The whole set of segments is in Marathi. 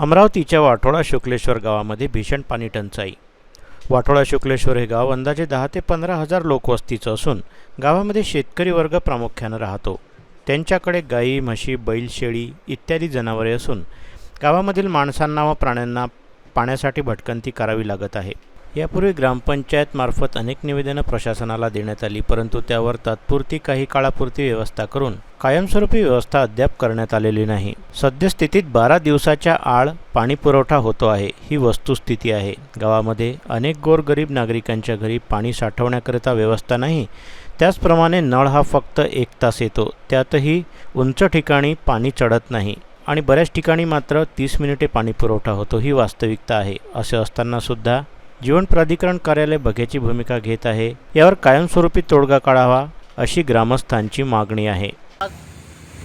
अमरावतीच्या वाठोडा शुक्लेश्वर गावामध्ये भीषण पाणी टंचाई. वाठोडा शुक्लेश्वर हे गाव अंदाजे दहा ते पंधरा हजार लोकवस्तीचं असून गावामध्ये शेतकरी वर्ग प्रामुख्यानं राहतो. त्यांच्याकडे गाई म्हशी बैल शेळी इत्यादी जनावरे असून गावामधील माणसांना व प्राण्यांना पाण्यासाठी भटकंती करावी लागत आहे. यापूर्वी ग्रामपंचायतमार्फत अनेक निवेदनं प्रशासनाला देण्यात आली परंतु त्यावर तात्पुरती काही काळापुरती व्यवस्था करून कायमस्वरूपी व्यवस्था अद्याप करण्यात आलेली नाही. सद्यस्थितीत बारा दिवसाच्या आळ पाणी पुरवठा होतो आहे ही वस्तुस्थिती आहे. गावामध्ये अनेक गोरगरीब नागरिकांच्या घरी पाणी साठवण्याकरिता व्यवस्था नाही त्याचप्रमाणे नळ हा फक्त एक तास येतो त्यातही उंच ठिकाणी पाणी चढत नाही आणि बऱ्याच ठिकाणी मात्र तीस मिनिटे पाणी पुरवठा होतो ही वास्तविकता आहे. असे असतानासुद्धा जीवन प्राधिकरण कार्यालय बघ्याची भूमिका घेत आहे. यावर कायमस्वरूपी तोडगा काढावा अशी ग्रामस्थांची मागणी आहे.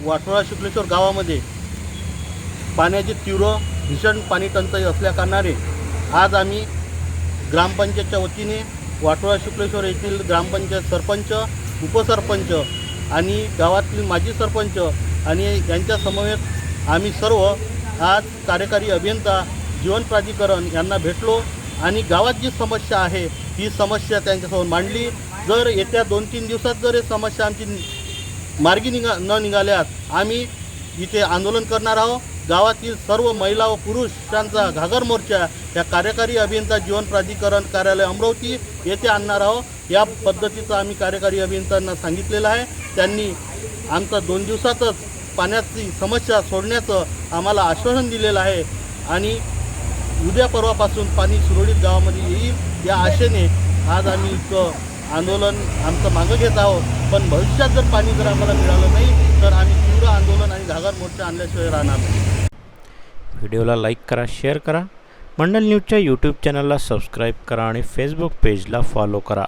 वाटोळा शुक्लेश्वर गावामध्ये पाण्याची तीव्र भीषण पाणी टंचाई असल्याकारणाने आज आम्ही ग्रामपंचायतच्या वतीने वाटोळा शुक्लेश्वर येथील ग्रामपंचायत सरपंच उपसरपंच आणि गावातील माजी सरपंच आणि यांच्या समवेत आम्ही सर्व आज कार्यकारी अभियंता जीवन प्राधिकरण यांना भेटलो. आणि गावात जी समस्या आहे ही समस्या त्यांच्यासमोर मांडली. जर येत्या दोन तीन दिवसात जर ही समस्या आमची मार्गी निघा न निघाल्यास आम्ही इथे आंदोलन करणार आहोत. गावातील सर्व महिला व पुरुषांचा घागर मोर्चा या कार्यकारी अभियंता जीवन प्राधिकरण कार्यालय अमरावती येथे आणणार आहोत. या पद्धतीचं आम्ही कार्यकारी अभियंत्यांना सांगितलेलं आहे. त्यांनी आमचा दोन दिवसातच पाण्याची समस्या सोडण्याचं आम्हाला आश्वासन दिलेलं आहे. आणि उद्या परवापासून पाणी सुरळीत गावामध्ये येईल. या आशेने आज आम्ही इथं आंदोलन आमचं मागं घेत आहोत. पण भविष्यात जर पाणी जर आम्हाला मिळालं नाही तर आम्ही तीव्र आंदोलन आणि घागर मोर्चा आणल्याशिवाय राहणार नाही. व्हिडिओला लाईक करा शेअर करा. मंडल न्यूजच्या यूट्यूब चॅनलला सबस्क्राईब करा आणि फेसबुक पेजला फॉलो करा.